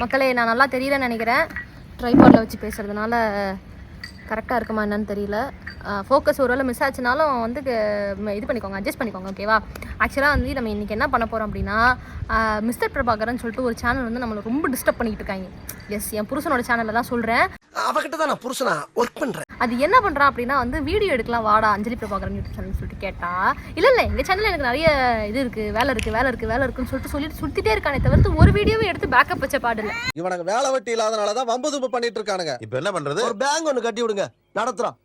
மக்களே நான் நல்லா தெரியலன்னு நினைக்கிறேன். ட்ரைபாடில் வச்சு பேசுகிறதுனால கரெக்டாக இருக்குமா என்னன்னு தெரியல. ஃபோக்கஸ் ஒருவேளை மிஸ் ஆச்சுனாலும் வந்து இது பண்ணிக்கோங்க அட்ஜஸ்ட் பண்ணிக்கோங்க ஓகேவா ஆக்சுவலாக வந்து நம்ம இன்றைக்கி என்ன பண்ண போகிறோம் அப்படின்னா மிஸ்டர் பிரபாகரன் சொல்லிட்டு ஒரு சேனல் வந்து நம்மளை ரொம்ப டிஸ்டர்ப் பண்ணிக்கிட்டு இருக்காங்க. எஸ் என் புருஷனோட சேனலில் தான் சொல்கிறேன் அவகிட்ட தான் நான் புருஷனா ஒர்க் பண்ணுறேன் அது என்ன பண்ணுறான் அப்படின்னா வந்து வீடியோ எடுக்கலாம் வாடா அஞ்சலி பிரபாகரன் யூடியூப் சேனல் சொல்லிட்டு கேட்டா இல்லை இல்லை எங்கள் சேனலில் எனக்கு நிறைய இது இருக்குது வேலை இருக்குது வேலை இருக்குது வேலை இருக்குன்னு சொல்லிட்டு சொல்லிட்டு சுற்றிட்டே இருக்கானே தவிர்த்து ஒரு வீடியோவே எடுத்து பேக்கப் வச்ச பாடில்லை இவனுக்கு வேலை வெட்டி இல்லாதனாலதான் வம்பு தும்பு பண்ணிட்டு இருக்கானுங்க. இப்ப என்ன பண்றது? ஒரு பேங்க் ஒண்ணு கட்டி விடுங்க நடத்துறோம்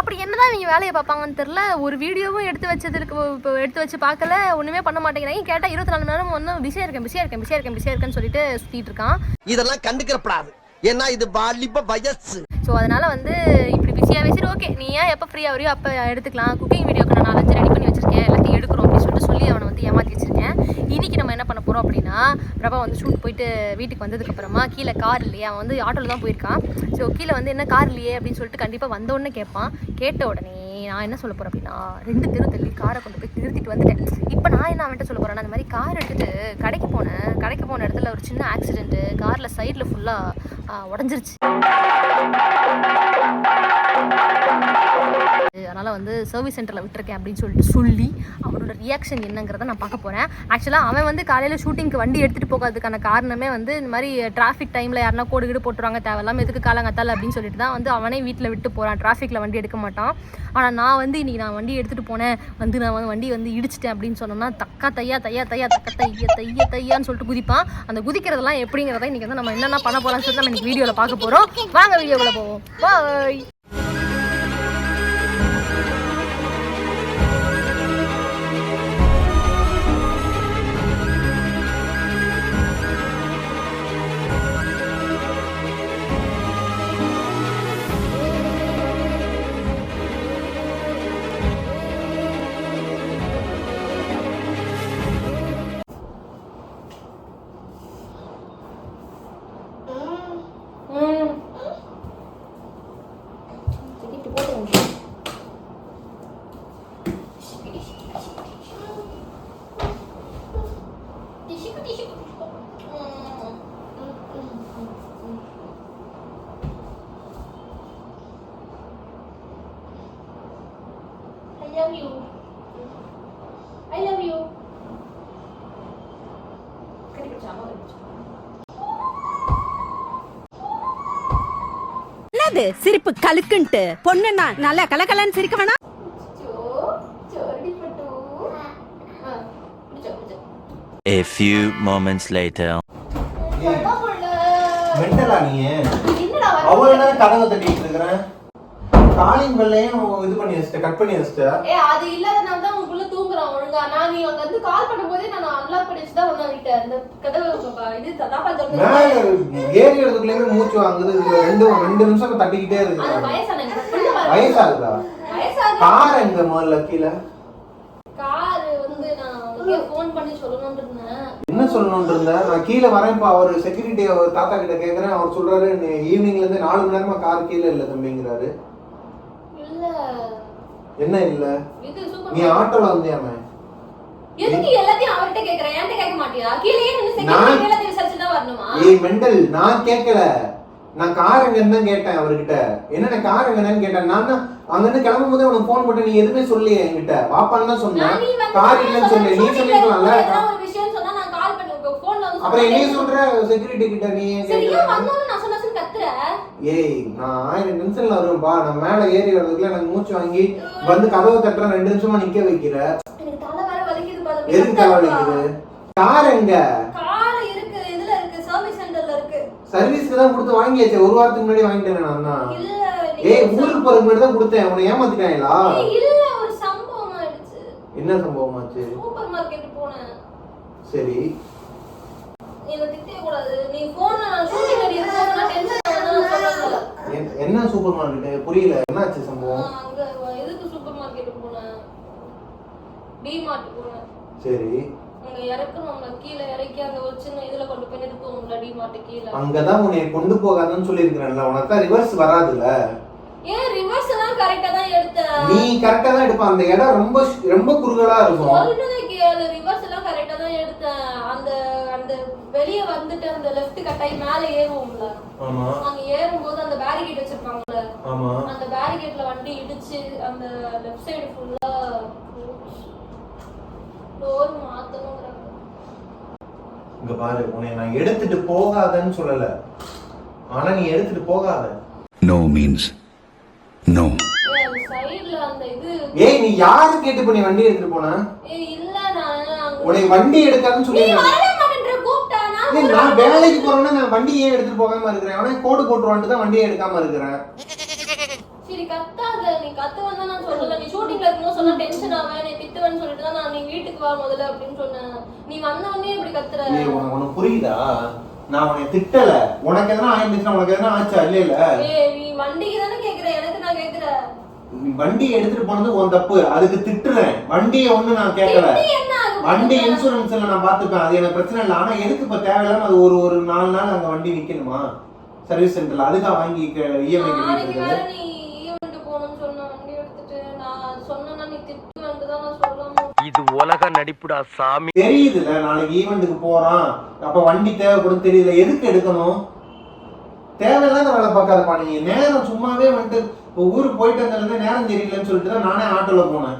அப்படி என்னதான் இவங்க வேலையை பார்ப்பாங்கன்னு தெரில ஒரு வீடியோவும் எடுத்து வச்சதுக்கு இப்போ எடுத்து வச்சு பார்க்கல ஒன்றுமே பண்ண மாட்டேங்கிறாங்க. கேட்டால் இருபத்தி நாலு மணி நேரம் ஒன்றும் பிஸியாக இருக்கேன் பிஸியாக இருக்கேன் பிஸியாக இருக்கேன் பிஸியாக இருக்கேன்னு சொல்லிட்டு சுற்றிட்டு இருக்கான். இதெல்லாம் கண்டுக்கிறப்படாது. ஏன்னா இது வாலிப வயசு. ஸோ அதனால் வந்து இப்படி பிஸியாகவே சரி ஓகே நீ ஏன் எப்போ ஃப்ரீயாக வரையோ அப்போ எடுத்துக்கலாம். குக்கிங் வீடியோக்கு நான் நாலஞ்சு ரெடி பண்ணி வச்சிருக்கேன். எல்லாத்தையும் எடுக்கிறோம் அப்படின்னு சொல்லிட்டு சொல்லி அவனை வந்து ஏமாற்றி வச்சிருக்கேன். இன்னைக்கு நம்ம என்ன பண்ண போகிறோம் அப்படின்னா பிரபா வந்து ஷூட் போயிட்டு வீட்டுக்கு வந்ததுக்கப்புறமா கீழே கார் இல்லையா? அவன் வந்து ஆட்டோவில் தான் போயிருக்கான். ஸோ கீழே வந்து என்ன கார் இல்லையே அப்படின்னு சொல்லிட்டு கண்டிப்பாக வந்த உடனே கேட்பான். கேட்ட உடனே நான் என்ன சொல்ல போகிறேன் அப்படின்னா ரெண்டு தெரு தள்ளி காரை கொண்டு போய் நிறுத்திட்டு வந்துட்டேன். இப்போ நான் என்ன அவன்கிட்ட சொல்ல போகிறேன்னா அந்த மாதிரி கார் எடுத்துட்டு கடைக்கு போனேன். கடைக்கு போன இடத்துல ஒரு சின்ன ஆக்சிடென்ட்டு காரில் சைடில் ஃபுல்லாக உடஞ்சிருச்சு. வந்து சர்வீஸ் சென்டரில் விட்டுருக்கேன் அப்படின்னு சொல்லிட்டு சொல்லி அவனோட ரியாக்ஷன் என்னங்கிறத நான் பார்க்க போகிறேன் ஆக்சுவலாக அவன் வந்து காலையில் ஷூட்டிங்க்கு வண்டி எடுத்துகிட்டு போகாததுக்கான காரணமே வந்து இந்த மாதிரி டிராஃபிக் டைமில் யாருனா கோடு கீடு போட்டுருவாங்க தேவையில்லாமல் எதுக்கு காலங்கத்தால் அப்படின்னு சொல்லிட்டு தான் வந்து அவனே வீட்டில் விட்டு போகிறான் டிராஃபிக்கில் வண்டி எடுக்க மாட்டான். ஆனால் நான் வந்து இன்றைக்கி நான் வண்டி எடுத்துகிட்டு போனேன். வந்து நான் வந்து வண்டி வந்து இடிச்சிட்டேன் அப்படின்னு சொன்னோம்னா தக்கா தையா தையா தையா தக்க தைய தைய தையான்னு சொல்லிட்டு குதிப்பான். அந்த குதிக்கிறதெல்லாம் எப்படிங்கிறத இன்றைக்கி வந்து நம்ம என்னென்ன பண்ண போகிறோம்னு சொல்லிட்டு நம்ம இன்னைக்கு வீடியோவில் பார்க்க போகிறோம் வாங்க வீடியோவில் போவோம். பாய் love you. I love you. என்னது? சிரிப்பு கலுக்குன்ட்டு பொண்ணுன்னா நல்லா கலகலன்னு சிரிக்க வேணாம். A few moments later. மென்டலா நீ? அவ்வளவு நேரம் கதவை தட்டிட்டு இருக்கிறேன். காலிங் பெல்லையும் இது பண்ணி வச்சிட்ட கட் பண்ணி வச்சிட்ட ஏ அது இல்லாதனால தான் உங்களுக்குள்ள தூங்குறான் ஒழுங்கா. நான் நீ அங்க வந்து கால் பண்ணும்போதே நான் அன்லாக் பண்ணி வச்சு தான் ஒண்ணு விட்டேன் அந்த கதவு இது ததாப்பா மேல ஏறி இடத்துக்குள்ளேயுமே மூச்சு வாங்குது ரெண்டு ரெண்டு நிமிஷம் தட்டிக்கிட்டே அது இருக்கு வயசானவங்க புள்ள வயசு. வயசாகுதா? கார் எங்க முதல்ல கீழே? கார் வந்து நான் உனக்கு ஃபோன் பண்ணி சொல்லணும்னு இருந்தேன். என்ன சொல்லணும்னு இருந்தேன் நான் கீழே வரேன்ப்பா அவர் செக்யூரிட்டி அவர் தாத்தா கிட்ட கேக்குறேன் அவர் சொல்றாரு ஈவினிங்ல இருந்து நாலு மணி நேரமா கார் கீழே இல்ல தம்பிங்கிறாரு. என்ன இல்ல? நீ ஆட்டோல வந்தியாமே? எதுக்கு எல்லாத்தையும் அவர்கிட்ட கேக்குறேன் என்கிட்ட கேட்க மாட்டியா? கீழே நின்னு நான்- செகண்ட் எல்லாத்தையும் விசாரிச்சு தான் வரணுமா? ஏய் மெண்டல் நான் கேட்கல நான் கார் எங்கன்னு தான் கேட்டேன் அவர்கிட்ட. என்னென்ன கார் எங்கன்னு கேட்டேன். நான் அங்கிருந்து கிளம்பும் போதே உனக்கு ஃபோன் போட்டு நீ எதுவுமே சொல்லலையே என்கிட்ட. வாப்பான்னு தான் சொன்னேன். கார் இல்லைன்னு சொல்லு நீ வந்து அப்புறம் சொல்றேன். சொல்ற? செக்யூரிட்டி கிட்ட நீ சரியா வந்தோன்னு கத்துற ஏய் நான் ஆயிரம் நிமிஷம்ல வருவேன்பா. நான் மேல ஏறி வர்றதுக்குள்ள எனக்கு மூச்சு வாங்கி வந்து கதவை தட்டுற ரெண்டு நிமிஷமா நிக்க வைக்கிற. எனக்கு தலை வேற வலிக்குது பாரு. எதுக்கு தலை வலிக்குது? கார் எங்க? கார் இருக்கு. இதுல இருக்கு. சர்வீஸ் சென்டர்ல இருக்கு. சர்வீஸ்க்கு தான் கொடுத்து வாங்கியாச்சு. ஒரு வாரத்துக்கு முன்னாடி வாங்கிட்டேன் நான் தான். இல்ல ஏய் ஊருக்கு போறதுக்கு முன்னாடி தான் கொடுத்தேன். உன்னை ஏமாத்திட்டாங்களா? இல்ல ஒரு சம்பவம் ஆயிடுச்சு என்ன சம்பவமாச்சு? சூப்பர் மார்க்கெட் போனேன். சரி. என்ன திட்டவே கூடாது. நீ போன்ல நான் ஷூட்டிங் டென்ஷன் என்- என்ன சூப்பர் மார்க்கெட் புரியல. என்னாச்சு சம்பவம்? அங்க எதுக்கு சூப்பர் மார்க்கெட் போனேன்? டி மார்ட் போனேன். சரி. அங்க இறக்கணும்ல. கீழே இறக்கி அங்க ஒரு சின்ன இதுல கொண்டு போய் நிறுத்துவோம்ல டி மார்ட் கீழே. அங்கதான் உன்னை கொண்டு போகாதன்னு சொல்லியிருக்கிறேன்ல. உனக்கு தான் ரிவர்ஸ் வராதுல்ல? ஏன் ரிவர்ஸ் தான் கரெக்டா தான் எடுத்தேன்? நீ கரெக்டா தான் எடுப்ப அந்த இடம் ரொம்ப ரொம்ப குறுகலா இருக்கும். சொல்றதை கேளு. ரிவர்ஸ் எல்லாம் கரெக்டா தான் எடுத்தேன். அந்த அந்த வெளிய வந்துட்டு அந்த லெஃப்ட் கட்டாயி மேல ஏறுவோம்ல. ஆமா. அங்க ஏறும்போது அந்த பேரிகேட் வச்சிருப்பாங்கல்ல. ஆமா. அந்த பேரிகேட்ல வண்டி இடிச்சு அந்த லெஃப்ட் சைடு ஃபுல்லா டோர் மாத்தணுங்கிறாங்க இங்க பாரு உன்னை நான் எடுத்துட்டு போகாதன்னு சொல்லல. ஆனா நீ எடுத்துட்டு போகாத. அந்த சைடுல அந்த இது ஏய் நீ யாரு கேட்டு பண்ணி வண்டி எடுத்துட்டு போன? ஏய் இல்ல நான். உன்னை வண்டி எடுக்காதுன்னு நீ நான் வேலைக்கு போறேன்னா நான் வண்டியை ஏன் எடுத்துட்டு போகாம இருக்கிறேன்? அவனே கோடு போட்டுருவான்ட்டு தான் வண்டியை எடுக்காம இருக்கிறேன். சரி கத்தாத. நீ கத்துவன் தான் நான் சொல்லல. நீ ஷூட்டிங்ல இருக்கும்போது சொன்னா டென்ஷன் ஆவேன் நீ திட்டுவேன்னு சொல்லிட்டு தான் நான் நீ வீட்டுக்கு வா முதல்ல அப்படின்னு சொன்னேன். நீ வந்த உடனே இப்படி கத்துற? ஏய் உனக்கு உனக்கு புரியுதா? நான் உன்னை திட்டல. உனக்கு எதனா ஆயிருந்துச்சுன்னா உனக்கு எதனா ஆச்சா? இல்ல இல்ல. ஏய் நீ வண்டிக்கு தானே கேக்குற? எனக்கு நான் கேக்குறேன் நீ வண்டியை எடுத்துட்டு போனது உன் தப்பு. அதுக்கு திட்டுறேன். வண்டியை ஒண்ணு நான் கேட்கல நீ என்ன? வண்டி இன்சூரன்ஸ்ல நான் பாத்துப்பேன் அது எனக்கு பிரச்சனை இல்லை. ஆனா எதுக்கு இப்ப தேவையில்லாம அது ஒரு ஒரு நாலு நாள் அங்க வண்டி நிக்கணுமா? சர்வீஸ் சென்டர்ல அதுக்கா வாங்கி இஎம்ஐ தான் நான் சொல்லாம இது உலக நடிப்புடா சாமி. தெரியுதுல நாளைக்கு ஈவெண்ட்டுக்கு போறான். அப்ப வண்டி தேவைப்படும் தெரியுதுல எதுக்கு எடுக்கணும்? தேவையில்லாத வேலை பார்க்காதப்பா நீங்க நேரம் சும்மாவே வந்துட்டு ஊருக்கு போயிட்டு வந்ததுல நேரம் தெரியலன்னு சொல்லிட்டு தான் நானே ஆட்டோல போனேன்.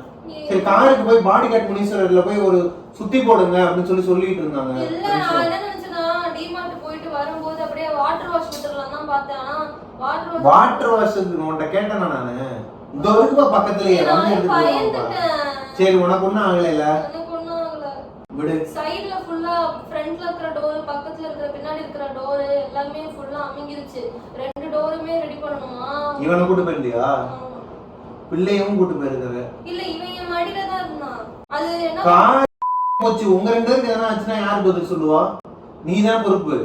சரி காருக்கு போய் பாடி கார்ட் முனீஸ்வரர்ல போய் ஒரு சுத்தி போடுங்க அப்படின்னு சொல்லி சொல்லிட்டு இருந்தாங்க. இல்ல நான் என்ன நினைச்சேன்னா டிமார்ட் போயிட்டு வரும்போது அப்படியே வாட்டர் வாஷ் விட்டுறலாம் தான் பார்த்தேன். ஆனா வாட்டர் வாஷ் வாட்டர் வாஷ் உன்கிட்ட கேட்டேனா நானு? இந்த இருக்குப்பா பக்கத்துலயே வந்து எடுத்துட்டு சரி உனக்கு ஒண்ணும் ஆகல ஆகல. விடு. சைடுல ஃபுல்லா ஃப்ரண்ட்ல இருக்கிற டோர் பக்கத்துல இருக்கிற பின்னாடி இருக்கிற டோர் எல்லாமே ஃபுல்லா அமுங்கிருச்சு. ரெண்டு டோருமே ரெடி பண்ணணுமா? இவனை கூட்டு போயிருந்தியா. பிள்ளையும் கூட்டு போயிருக்காரு. இல்ல இவன் என் மடியில தான் இருந்தான் அது என்ன கார் போச்சு. உங்க ரெண்டு பேருக்கு எதனா ஆச்சுன்னா யார் பதில் சொல்லுவா? நீ தான் பொறுப்பு.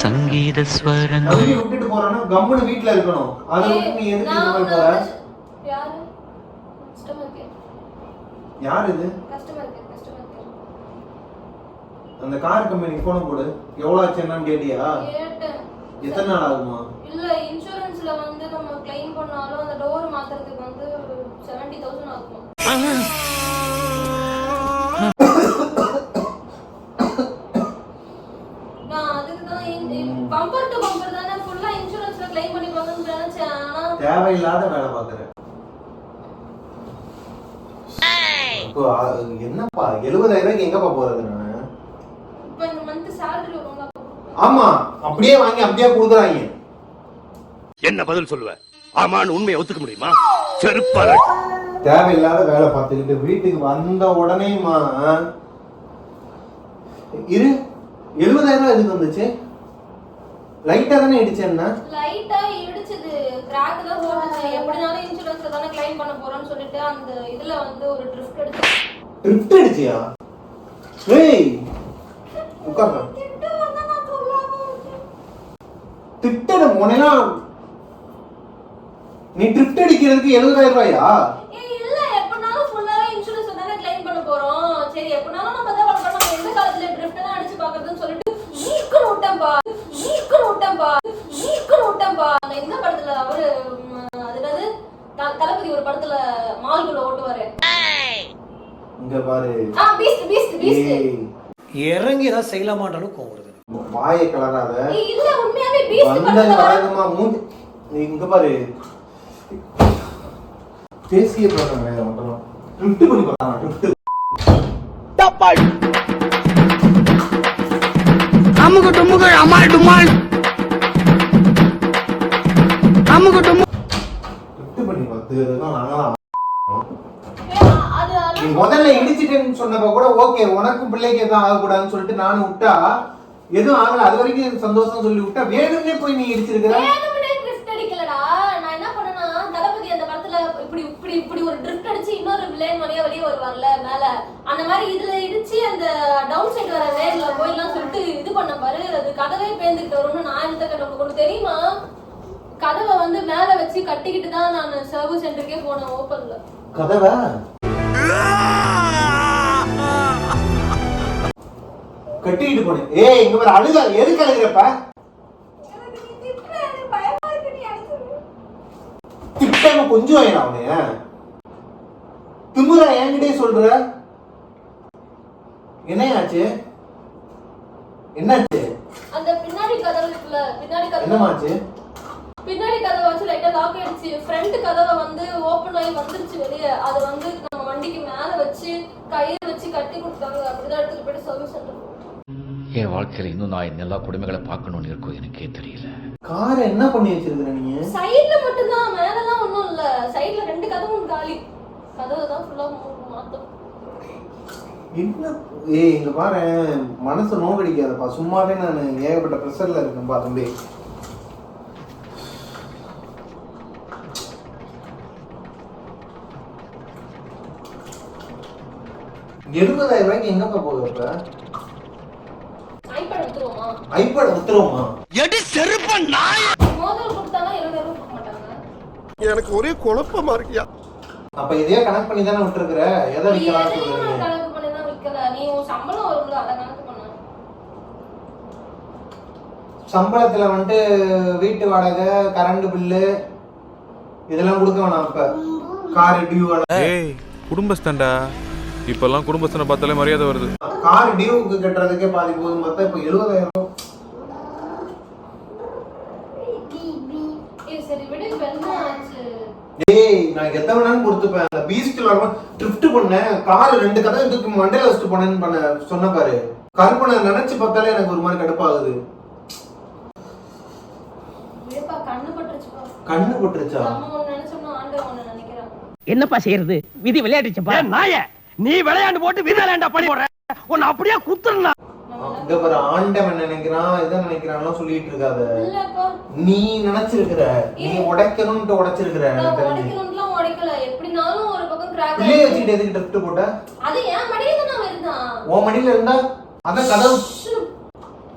சங்கீத ஸ்வரங்கள். விட்டுட்டு போறான்னா கம்முன்னு வீட்ல இருக்கணும். அதை விட்டு நீ எதுக்கு இந்த மாதிரி போற? யாரு? கஸ்டமர் கேர் யார் இது? கஸ்டமர் கேர் கஸ்டமர் கேர் அந்த கார் கம்பெனிக்கு போன போடு. எவ்வளவு ஆச்சு என்னன்னு கேட்டியா? கேட்டேன். எத்தனை நாள் ஆகுமா? இல்ல இன்சூரன்ஸ்ல வந்து நம்ம கிளைம் பண்ணாலும் அந்த டோர் மாத்துறதுக்கு வந்து செவன்டி தௌசண்ட் ஆகும். நான் அதுக்கு தான் பம்பர் டு பம்பர் தானே ஃபுல்லா இன்சூரன்ஸ்ல கிளைம் பண்ணிப்பாங்கன்னு நினைச்சேன் ஆனா தேவையில்லாத வேலை ஆ, என்னப்பா எழுபதாயிரம் ரூபாய்க்கு எங்கப்பா போறது நானு? இப்போ இந்த மந்த் salary வரும்ல ஆமா அப்படியே வாங்கி அப்படியே கொடுக்குறாங்க. என்ன பதில் சொல்லுவ? ஆமான்னு உண்மையை ஒத்துக்க முடியுமா? செருப்பால தேவையில்லாத வேலை பார்த்துக்கிட்டு வீட்டுக்கு வந்த உடனேமா இரு எழுபதாயிரம் ரூபாய் எதுக்கு வந்துச்சு? லைட்டா தானே இடிச்சேன்னா லைட்டா இடிச்சது. கிராக் தான் போட்டுச்சு. எப்படினாலும் இன்சூரன்ஸ்ல தானே கிளைம் பண்ண போறோம்னு சொல்லிட்டு அந்த இதுல வந்து ஒரு ட்ரிஃப்ட் எடுத்து ட்ரிப்ட் அடிச்சியா? ஏய் உட்கார்றா திட்டட உனெல்லாம் நீ ட்ரிப்ட் அடிக்கிறதுக்கு எழுபதாயிரம் ரூபாயா? இந்த படத்துல அவரு அது என்னது? தளபதி ஒரு படத்துல மால்குள்ள ஓட்டுவாரு. இங்க பாரு. ஆ பீஸ்ட் பீஸ்ட் பீஸ்ட் இறங்கி ஏதாவது செய்யலாமான்ற அளவுக்கு கோவம் வருது வாயை கலராத இல்ல உண்மையாவே பீஸ்ட் படத்துல மூஞ்சி நீ இங்க பாரு. பேசிய பழக்கம் கிடையாது மட்டும் ட்ரிப்ட் பண்ணி பார்க்கலாம் ட்ரிப்ட் அமுகு டுமுகு அமால் டுமால். அமுகு டுமு ட்ரிப்ட் பண்ணி பார்த்து தான் நாங்களாம் ஏய், அது நீ முதல்ல இடிச்சிட்டேன்னு சொன்னப்ப கூட ஓகே உனக்கும் பிள்ளைக்கு எதுவும் ஆகக்கூடாதுன்னு சொல்லிட்டு நானும் விட்டா? எதுவும் ஆகல. அது வரைக்கும் சந்தோஷம் சொல்லி விட்டா வேணும்னே போய் நீ இடிச்சிருக்கிற வேணும்னே ட்ரிஃப்ட் அடிக்கலடா நான் என்ன பண்ணேன்னா தளபதி அந்த படத்துல இப்படி இப்படி ஒரு ட்ரிஃப்ட் அடிச்சு இன்னொரு வில்லன் வழியா வெளியே வருவார்ல மேல. அந்த மாதிரி இதுல இடிச்சு அந்த டவுன் சைடு வர வேர்ல போயிடலாம் சொல்லிட்டு இது பண்ண பாரு. அது கதவே பேந்துக்கிட்டு வரும்னு நான் எழுத கேட்டேன் உங்களுக்கு தெரியுமா? கதவை வந்து மேல வச்சு கட்டிக்கிட்டு தான் நான் சர்வீஸ் சென்டருக்கே போனேன் ஓப்பன்ல. கதவை? கட்டிக்கிட்டு போனேன். ஏய் இங்க பாரு அழுக. எதுக்கு அழுகிறப்ப? திட்டாம கொஞ்சம் ஆயிடும் அவனைய. திமுறா என்கிட்டயே சொல்ற. என்னையாச்சு? என்னாச்சு? அந்த பின்னாடி கதவு இருக்குல்ல பின்னாடி கதவு. என்னமாச்சு? பின்னாடி கதவை வச்சு லைட்டா லாக் ஆயிடுச்சு ஃப்ரண்ட் கதவை வந்து ஓப்பன் ஆகி வந்துருச்சு வெளியே. அதை வந்து நம்ம வண்டிக்கு மேல வச்சு கயிறு வச்சு கட்டி கொடுத்தாங்க. அப்படிதான் எடுத்துட்டு போயிட்டு சர்வீஸ் சென்டர் என் வாழ்க்கையில இன்னும் நான் எல்லா கொடுமைகளை பார்க்கணும்னு இருக்கும் எனக்கே தெரியல. காரை என்ன பண்ணி வச்சிருக்கிற நீங்க சைடுல மட்டும்தான் மேலலாம் ஒண்ணும் இல்ல. சைடுல ரெண்டு கதவும் காலி. கதவு தான் என்ன? ஏய் இங்க பாரு மனசு நோக்கடிக்காதப்பா சும்மாவே நான் ஏகப்பட்ட ப்ரெஷர்ல இருக்கேன்ப்பா தம்பி. எழுபதாயிரம் ரூபாய்க்கு எங்கப்பா போகுது இப்ப? ஐபேட் வித்துருவோமா எடி செருப்ப நாய! மோதல் கொடுத்தாலும் ரூபாய் எனக்கு ஒரே குழப்பமா இருக்கியா? அப்ப இதையே கணக்கு பண்ணி தானே விட்டுருக்குற? எதை விற்கலாம் கணக்கு பண்ணி தான் விற்கல நீ உன் சம்பளம் வரும்ல அதை கணக்கு பண்ண. சம்பளத்துல வந்துட்டு வீட்டு வாடகை கரண்ட் பில்லு இதெல்லாம் கொடுக்க வேணாம் இப்ப. கார் டியூ ஏய் குடும்பஸ்தன்டா. இப்பெல்லாம் குடும்பஸ்தனை பார்த்தாலே மரியாதை வருது. கார் டியூவுக்கு கட்டுறதுக்கே பாதி போதும் பார்த்தா இப்ப எழுபதாயிரம் ஏய் சரி விடு இப்ப என்ன ஆச்சு டேய் நான் எத்த வேணாலும் கொடுத்துப்பேன். அந்த பீஸ்ட்ல வரும்போது ட்ரிஃப்ட் பண்ணேன் கார் ரெண்டு கதை இதுக்கு மண்டையில வச்சுட்டு போனேன்னு பண்ண சொன்ன பாரு. கற்பனை நினைச்சு பார்த்தாலே எனக்கு ஒரு மாதிரி கடுப்பாகுது. கண்ணு போட்டுருச்சா? நினைக்கிறான் என்னப்பா செய்யறது? விதி விளையாடுச்சுப்பா நாய நீ விளையாண்டு போட்டு விதி விளையாண்டா பண்ணி போடுற? உன்னை அப்படியே குத்துறா இங்க பாரு ஆண்டவன் நினைக்கிறான் இதை நினைக்கிறான்லாம் சொல்லிட்டு இருக்காத. நீ நினைச்சிருக்கிற நீ உடைக்கணும்ட்டு உடைச்சிருக்கிற உடைக்கல எப்படினாலும் ஒரு பக்கம் கிராக் பிள்ளைய வச்சுக்கிட்டு எதுக்கு ட்ரிஃப்ட் போட்ட? அது ஏன் மடியில தான் நான் இருந்தான் உன் மடியில இருந்தா? அதான் கதவு.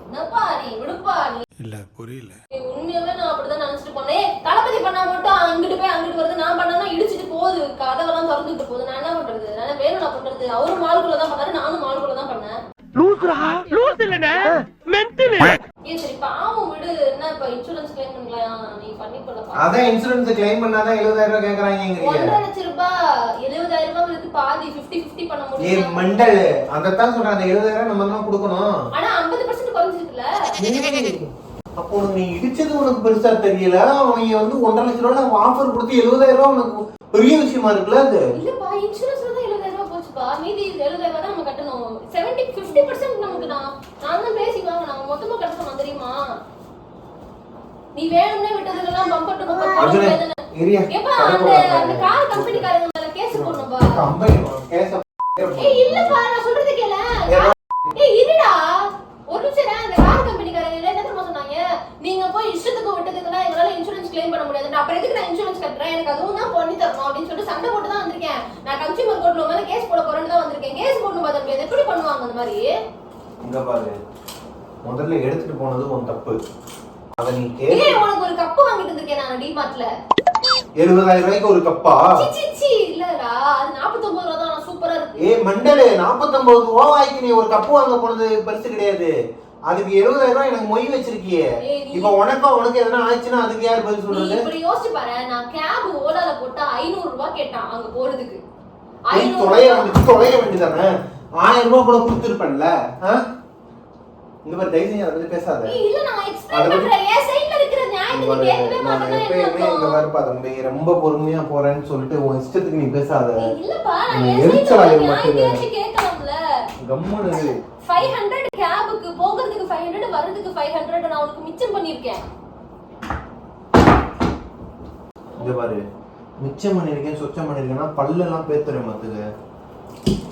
என்னப்பா நீ விடுப்பா நீ. இல்ல புரியல. உண்மையாவே நான் அப்படிதான் நினைச்சிட்டு போனேன். தளபதி பண்ணா மட்டும் அங்கிட்டு போய் அங்கிட்டு வருது நான் பண்ணா இடிச்சிட்டு போகுது. கதவெல்லாம் திறந்துட்டு போகுது. நான் என்ன பண்றது? நான் வேணும் நான் பண்றது? அவரும் மாலுக்குள்ள தான் பண்ணாரு நானும் மாலுக்குள்ள தான் பண்ணேன். லூசுரா? லூசு இல்லனே மென்டல் அதான் இன்சூரன்ஸ் கிளைம் பண்ணாதான் எழுபதாயிரம் ரூபாய் கேக்குறாங்கிறீங்க ஒன்றரை லட்சம் ரூபாய் எழுபதாயிரம் ரூபாய் இருக்கு பாதி 50 50 பண்ண ஏ மெண்டல் அதைத்தான் சொல்றேன். அந்த எழுபதாயிரம் நம்ம தான் கொடுக்கணும். ஆனா 50% பர்சன்ட் குறைஞ்சிருக்குல்ல? ஏய், அப்போ உனக்கு இடிச்சது உனக்கு பெருசா தெரியல. அவங்க வந்து ஒன்றரை லட்ச ரூபாய் ஆஃபர் கொடுத்து எழுபதாயிரம் ரூபாய் உனக்கு பெரிய விஷயமா இருக்குல்ல அது? இல்லப்பா இன்சூரன்ஸ்ல தான் எழுபதாயிரம் ரூபாய் போச்சுப்பா. மீதி எழுபதாயிரம் ரூபாய் தான் நம்ம கட்டணும் செவன்டி பிப்டி பர்சன்ட் நமக்கு நான் நான் தான் பேசி வாங்க நம்ம மொத்தமா சொன்னோம் தெரியுமா? நீ வேணும்னே விட்டதுக்கெல்லாம் பம்பர் டு பம்பர் ஏப்பா அந்த அந்த கார் கம்பெனிக்காரங்க மேல கேஸ் போடணும்பா. கம்பெனி கேஸ ஏய் இல்லப்பா நான் சொல்றது கேள. ஏய் இருடா. ஒரு நிமிஷம் இரு. அந்த கார் கம்பெனிக்காரங்க என்ன தெரியுமா சொன்னாங்க? நீங்க போய் இஷ்டத்துக்கு விட்டதுக்குலாம் எங்களால இன்சூரன்ஸ் கிளைம் பண்ண முடியாது. அப்புறம் எதுக்கு நான் இன்சூரன்ஸ் கட்டுறேன்? எனக்கு அதுவும் தான் பண்ணி தரணும் அப்படின்னு சொல்லிட்டு சண்டை போட்டு தான் வந்திருக்கேன். நான் கன்சியூமர் கோர்ட்ல மேல கேஸ் போட போறேன்னு தான் வந்திருக்கேன். கேஸ் போடணும் பார்த்த முடியாது எப்படி பண்ணுவாங்க அந்த மாதிரி? இங்க பாரு. முதல்ல எடுத்துட்டு போனது உன் தப்பு. அத நீ கே ஏய் உனக்கு ஒரு கப்பு வாங்கிட்டு வந்திருக்கேன் நான் டிமார்ட்ல எழுபதாயிரம் ரூபாய்க்கு ஒரு கப்பா? சி சி இல்லடா. அது 49 ரூபா தான் சூப்பரா இருக்கு. ஏ மண்டலு நாற்பத்தொன்பது ரூபாய்க்கு நீ ஒரு கப்பு வாங்க போனது பெருசு கிடையாது. அதுக்கு எழுபதாயிரம் ரூபாய் எனக்கு மொய் வச்சிருக்கியே. ஏய், இப்ப உனக்கா உனக்கு எதனா ஆச்சுன்னா அதுக்கு யார் பதில் சொல்றது? இப்படி யோசிச்சு பாரு. நான் கேப் ஓலால போட்டா 500 ரூபாய் கேட்டான் அங்க போறதுக்கு. 500 தொலைய ரூபாய். வேண்டியது தொலைய வேண்டியதானே ஆயிரம் ரூபாய் கூட கொடுத்துருப்பேன்ல. இந்த மாதிரி செஞ்சு அதை பத்தி பேசாத. ஏய், இல்ல நான் அதை எக்ஸ்பிளைன் பத்தி- பண்றேன். என் சைடுல இருக்கிற நியாயத்தை நீ கேட்கவே நான் மாட்டேங்கிற எப்பயுமே இங்க? பாருப்பா தம்பி ரொம்ப பொறுமையா போறேன்னு சொல்லிட்டு உன் இஷ்டத்துக்கு நீ பேசாத. இல்லப்பா நான் நீ என் எரிச்சல் சைடுல ஆயிரும் நியாயத்தையாச்சும் கேட்கலாம்ல. கம்முனு இரு. 500 கேபுக்கு போகிறதுக்கு 500 வர்றதுக்கு 500 நான் உனக்கு மிச்சம் பண்ணிருக்கேன் இங்க பாரு. மிச்சம் பண்ணிருக்கேன் சுத்தம் பண்ணிருக்கேன்னா பல்லெல்லாம் பேத்துறேன் மத்துக்கு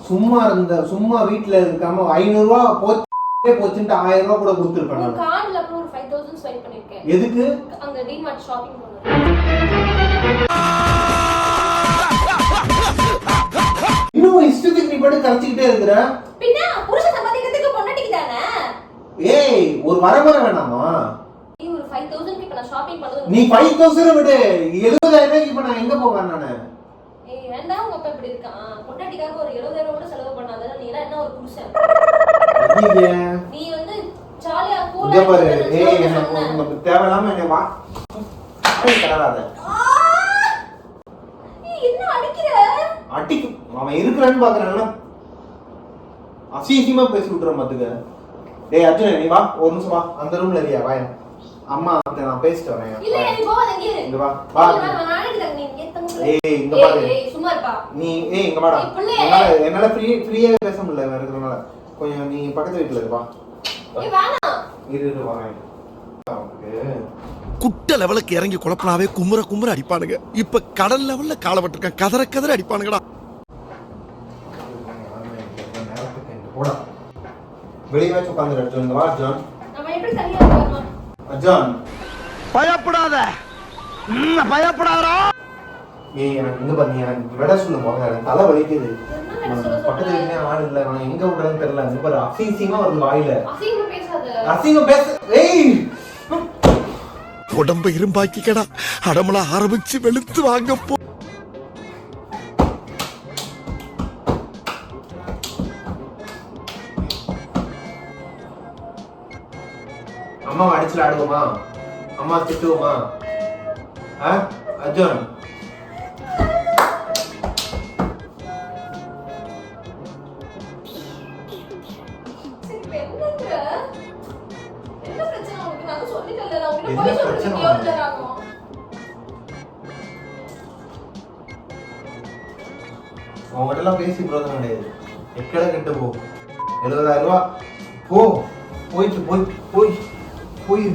சும்மா இருந்த சும்மா வீட்டுல இருக்காம ஐநூறு ரூபா போச்சே போச்சுன்ட்டு ஆயிரம் ரூபாய் கூட கொடுத்துருப்பேன் நான். கார்டுல அப்புறம் ஒரு 5000 ஸ்வைப் பண்ணிருக்கேன். எதுக்கு? அங்க டிமார்ட் ஷாப்பிங் போனது இன்னும் இஷ்டத்துக்கு நீ பாட்டு கரைச்சிக்கிட்டே இருக்கிற? பின்ன புருஷன் சம்பாதிக்கிறதுக்கு பொண்டாட்டிக்கு தானே? ஏய் ஒரு வரமுறை வேணாமா? நீ ஒரு 5000 க்கு இப்ப நான் ஷாப்பிங் பண்ணது நீ ஃபைவ் தௌசண்ட் விடு. எழுபதாயிரம் ரூபாய்க்கு இப்ப நான் எங்க போவேன் நானு? வேண்டாம் உங்க அப்பா இப்படி இருக்கான்? பொண்டாட்டிக்காக ஒரு 70000 கூட செலவு பண்ணாத. நீ என்ன ஒரு புருஷன்? ஐயே. நீ வந்து ஜாலியா இங்க கூலா பாரு ஏய் எனக்கு உனக்கு தேவையில்லாம என்ன வா. தராத என்ன அடிக்கிற? அட்டிக்கு அவன் இருக்கிறான்னு பாக்குறான்னா அசியசியமா பேசி விட்டுற மாத்துக்க ஏய் அர்ஜுன் நீ வா. ஒரு நிமிஷம் வா. அந்த ரூம்ல இருக்கியா? வாயா அம்மா நான் பேசிட்டு வரேன். இங்க வா. வா ஏய் இங்க பாரு. சும்மா இருப்பா. நீ ஏய் இங்க வாடா. என்னால என்னால ஃப்ரீ ஃப்ரீயாவே பேச முடியல. இருக்கிறனால கொஞ்சம் நீ பக்கத்து வீட்டுல இரு, வா ஏய் வேணாம் இரு இரு வரேன் அவனுக்கு குட்ட லெவலுக்கு இறங்கி குழப்பனாவே குமுற குமுற அடிப்பானுங்க. இப்ப கடல் லெவல்ல காலப்பட்டிருக்கான் கதற கதற அடிப்பானுங்கடா. போடா. வெளியே உட்காந்து அர்ஜுன். வா அர்ஜுன். அர்ஜுன். பயப்படாத. ம், ஏய் எனக்கு இங்க பாரு நீ எனக்கு விட சொல்லு போக எனக்கு தலை வலிக்குது? பக்கத்து வீட்லயே ஆள் இல்ல நான் எங்க விடுறேன்னு தெரியல இங்க பாரு அசிங்கமா வருது வாயில. அசிங்கமா பேச ஏய்! உடம்ப இரும்பாக்கிக்கடா. அடமலா ஆரம்பிச்சு வெளுத்து வாங்க போ. அம்மா அடிச்சுல ஆடுவோமா அம்மா திட்டுவோமா அர்ஜுன். ரூபா போ போயிட்டு போய் போய் போய்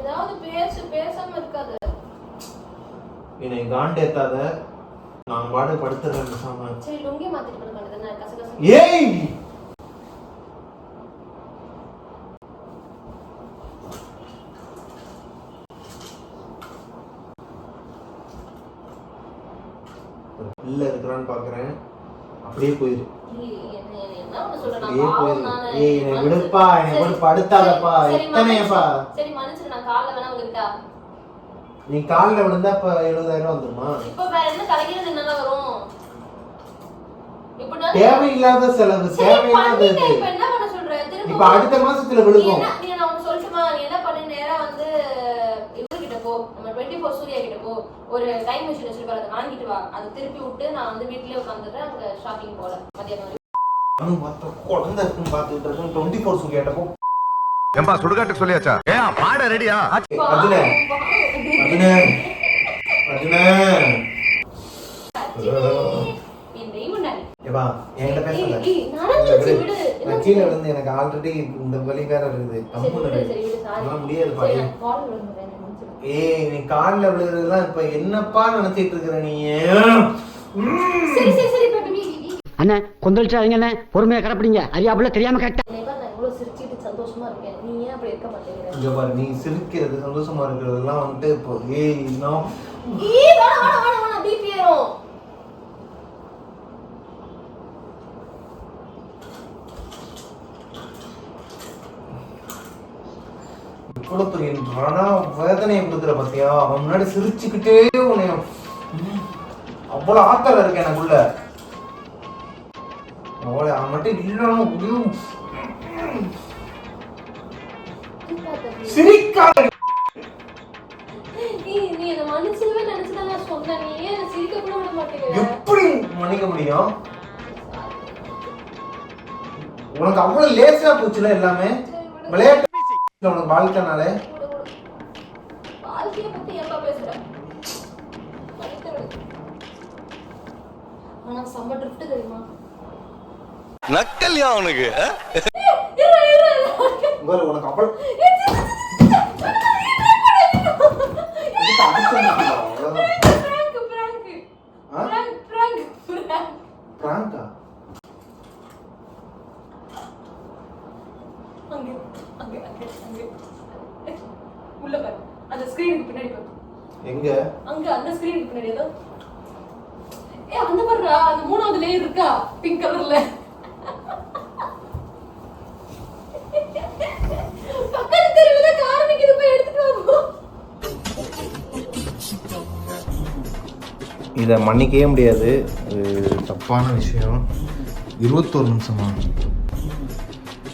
ஏதாவது பேசு பேசாம இருக்காத. என்னை காண்டேத்தாத நான் பாடு படுத்துறேன் சரி லுங்கி மாத்திட்டு ஏய் ஒரு பிள்ளை இருக்கிறான்னு பாக்குறேன் அப்படியே போயிரு ஏய், என்ன விடுப்பா என்னை விடு படுத்தாதப்பா எத்தனையப்பா மன்னிச்சு- சரி மன்னிச்சிரு நான் காலைல வேணா வந்துக்கிட்டா நீ காலில் விழுந்தா இப்ப எழுபதாயிரம் வந்துருமா? இப்ப வேற என்ன தலைகிறது என்னென்ன வரும்? தேவையில்லாத செலவு தேவையில்லாத இப்ப அடுத்த மாசத்துல விழுகும் என்ன- நீ நான் உனக்கு சொல்லட்டுமா? நீ என்ன பண்ணு, நேரா வந்து இவர்கிட்ட போ. நம்ம 24 சூர்யா கிட்ட போ. ஒரு time machine வச்சிருப்பாரு, அதை வாங்கிட்டு வா. அதை திருப்பி விட்டு நான் வந்து வீட்லயே உட்கார்ந்துடுறேன். அங்க shopping போல, பார்த்தா குழந்தை இருக்குன்னு பார்த்துட்டு இருக்கேன். டுவெண்ட்டி ஃபோர் கேட்டப்போ ஏம்பா சுடுகாட்டுக்கு சொல்லியாச்சா? ஏன் பாட ரெடியா? அர்ஜுனே. அர்ஜுனே. அர்ஜுனே. என்கிட்ட பேசல கீழே விழுந்து எனக்கு ஆல்ரெடி இந்த வலி வேற இருக்குது. கம்முன்னு இரு. ஏய். நீ காலில் விழுகிறதுலாம் இப்ப என்னப்பா நினைச்சிட்டு இருக்கிற நீ? சரி, சரி, சரி, இப்ப. அண்ணே கொந்தளிச்சாதீங்க அண்ணே. பொறுமையா கிடப்பிடிங்க அறியாப்புல தெரியாம கேட்டேன். என்னை பாரு, நான் இவ்வளவு சிரிச்சிட்டு சந்தோஷமா இருக்கேன். நீ ஏன் அப்படி இருக்க மாட்டேங்கிற? இங்க பாரு நீ சிரிக்கிறது சந்தோஷமா இருக்கிறதெல்லாம் வந்துட்டு இப்போ ஏய் நான் இவ்வளவு பெரிய ரணா வேதனையை கொடுக்குற பாத்தியா? அவன் முன்னாடி சிரிச்சுக்கிட்டே உன்னை ம், அவ்வளவு ஆத்தல இருக்கு எனக்குள்ள. அவளை அவன் மட்டும் இல்லாம முடியும். சிரிக்காத? எப்படி மன்னிக்க முடியும்? உனக்கு அவ்வளவு லேசா போச்சுல எல்லாமே? விளையாட்டு உனக்கு வாழ்க்கைனாலே. வாழ்க்கைய பத்தி ஏன்பா பேசுற? ஆனா செம்ம drift தெரியுமா? நக்கல்யா. பாரு உனக்கு அவ்வளவு இதை மன்னிக்கவே முடியாது. இது தப்பான விஷயம். இருபத்தோரு நிமிஷமா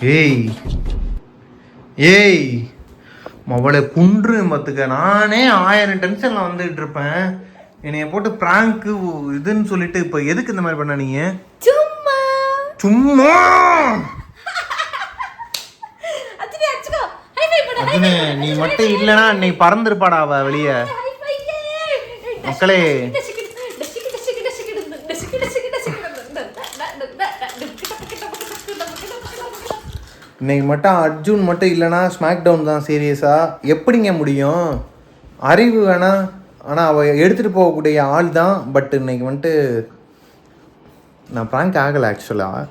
ஏய். ஏய். மொபைலை குன்று மத்துக்க நானே ஆயிரம் டென்ஷனில் வந்துட்டு இருப்பேன். என்னைய போட்டு ப்ராங்க்கு இதுன்னு சொல்லிட்டு இப்போ எதுக்கு இந்த மாதிரி பண்ண நீங்க? சும்மா. சும்மா. நீ மட்டும் இல்லைன்னா நீ பறந்துருப்பாடா அவ வெளியே. மக்களே இன்னைக்கு மட்டும் அர்ஜுன் மட்டும் இல்லைன்னா ஸ்மாக் டவுன் தான் சீரியஸா எப்படிங்க முடியும்? அறிவு வேணா ஆனால் அவள் எடுத்துகிட்டு போகக்கூடிய ஆள் தான் பட் இன்னைக்கு வந்துட்டு நான் ப்ராங்க் ஆகலை ஆக்சுவலாக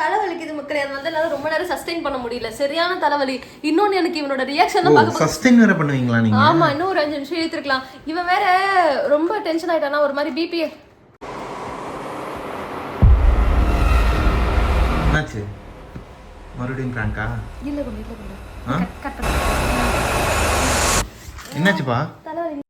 தலைவலிக்குது மக்களே அது வந்து என்னால ரொம்ப நேரம் சஸ்டெயின் பண்ண முடியல. சரியான தலைவலி. இன்னொன்னு எனக்கு இவனோட ரியாக்ஷன் பார்க்க சஸ்டெயின் வேறு பண்ணுவீங்களா நீங்கள் ஆமா இன்னும் ஒரு அஞ்சு நிமிஷம் இழுத்துருக்கலாம். இவன் வேற ரொம்ப டென்ஷன் ஆயிட்டானா ஒரு மாதிரி பிபி மறுபடியும் ப்ராங்கா இல்ல கொண்டு கொண்டு என்னாச்சுப்பா?